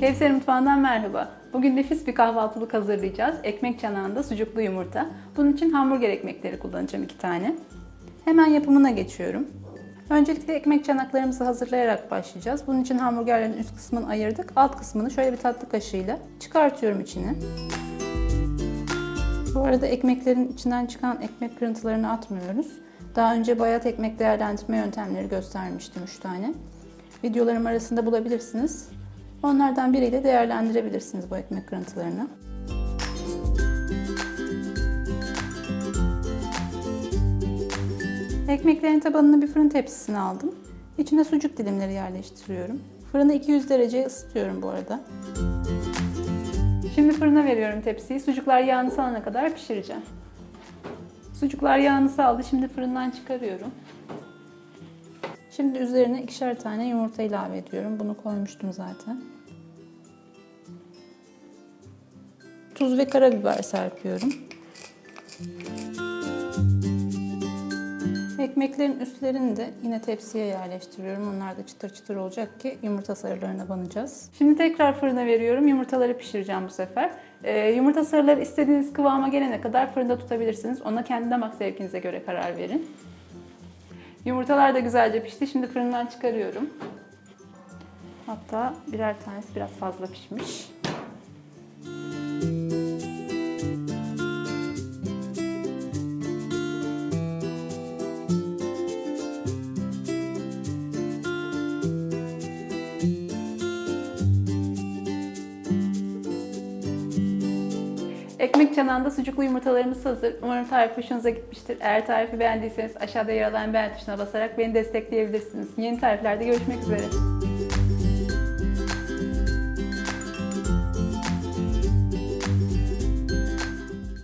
Kevser Mutfağı'ndan merhaba. Bugün nefis bir kahvaltılık hazırlayacağız. Ekmek çanağında sucuklu yumurta. Bunun için hamburger ekmekleri kullanacağım iki tane. Hemen yapımına geçiyorum. Öncelikle ekmek çanaklarımızı hazırlayarak başlayacağız. Bunun için hamburgerlerin üst kısmını ayırdık. Alt kısmını şöyle bir tatlı kaşığıyla çıkartıyorum içine. Bu arada ekmeklerin içinden çıkan ekmek kırıntılarını atmıyoruz. Daha önce bayat ekmek değerlendirme yöntemleri göstermiştim 3 tane. Videolarım arasında bulabilirsiniz. Onlardan biriyle değerlendirebilirsiniz bu ekmek kırıntılarını. Ekmeklerin tabanını bir fırın tepsisine aldım. İçine sucuk dilimleri yerleştiriyorum. Fırını 200 dereceye ısıtıyorum bu arada. Şimdi fırına veriyorum tepsiyi. Sucuklar yağını salana kadar pişireceğim. Sucuklar yağını saldı. Şimdi fırından çıkarıyorum. Şimdi üzerine ikişer tane yumurta ilave ediyorum. Bunu koymuştum zaten. Tuz ve karabiber serpiyorum. Ekmeklerin üstlerini de yine tepsiye yerleştiriyorum. Onlar da çıtır çıtır olacak ki yumurta sarılarına banacağız. Şimdi tekrar fırına veriyorum. Yumurtaları pişireceğim bu sefer. Ee, yumurta sarıları istediğiniz kıvama gelene kadar fırında tutabilirsiniz. Ona kendi damak zevkinize göre karar verin. Yumurtalar da güzelce pişti. Şimdi fırından çıkarıyorum. Hatta birer tanesi biraz fazla pişmiş. Ekmek çanağında sucuklu yumurtalarımız hazır. Umarım tarif hoşunuza gitmiştir. Eğer tarifi beğendiyseniz aşağıda yer alan beğen tuşuna basarak beni destekleyebilirsiniz. Yeni tariflerde görüşmek üzere.